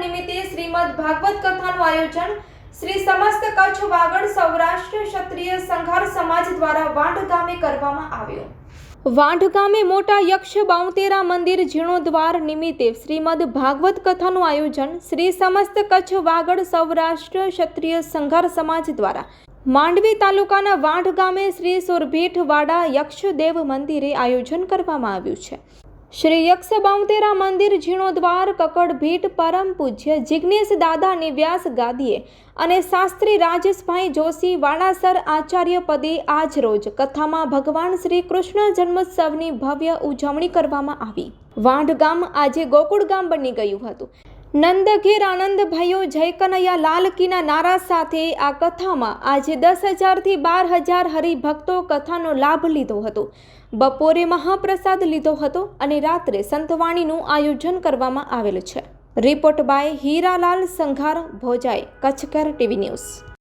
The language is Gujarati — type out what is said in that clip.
નિમિત્તે શ્રીમદ ભાગવત કથાનું આયોજન શ્રી સમસ્ત કચ્છ વાગડ સૌરાષ્ટ્ર ક્ષત્રિય સંઘાર સમાજ દ્વારા વાંઢ ગામે કરવામાં આવ્યો. વાંઢ ગામે મોટા યક્ષ બાઉતેરા મંદિર જીર્ણોદ્વાર નિમિત્તે શ્રીમદ ભાગવત કથાનું આયોજન શ્રી સમસ્ત કચ્છ વાગડ સૌરાષ્ટ્ર ક્ષત્રિય સંઘાર સમાજ દ્વારા માંડવી તાલુકાના વાંઢ ગામે શ્રી સોરભેઠવાડા યક્ષદેવ મંદિરે આયોજન કરવામાં આવ્યું છે. શ્રી યક્ષ બાઉતેરા મંદિર જીર્ણોદ્વાર કકડભીટ પરમ પૂજ્ય જિજ્ઞેશ દાદાની વ્યાસ ગાદીએ અને શાસ્ત્રી રાજેશભાઈ જોશી વાડાસર આચાર્ય પદે આજ રોજ કથામાં ભગવાન શ્રી કૃષ્ણ જન્મોત્સવની ભવ્ય ઉજવણી કરવામાં આવી. વાંઢ ગામ આજે ગોકુળ ગામ બની ગયું હતું. નંદ ઘેર આનંદ ભયો જય કનૈયા નારા સાથે આ કથામાં આજે દસ હજારથી બાર હજાર હરિભક્તો કથાનો લાભ લીધો હતો. બપોરે મહાપ્રસાદ લીધો હતો અને રાત્રે સંતવાણીનું આયોજન કરવામાં આવેલ છે. રિપોર્ટ બાય હીરાલાલ સંઘાર, ભોજાઈ, કચ્છકર ટીવી ન્યૂઝ.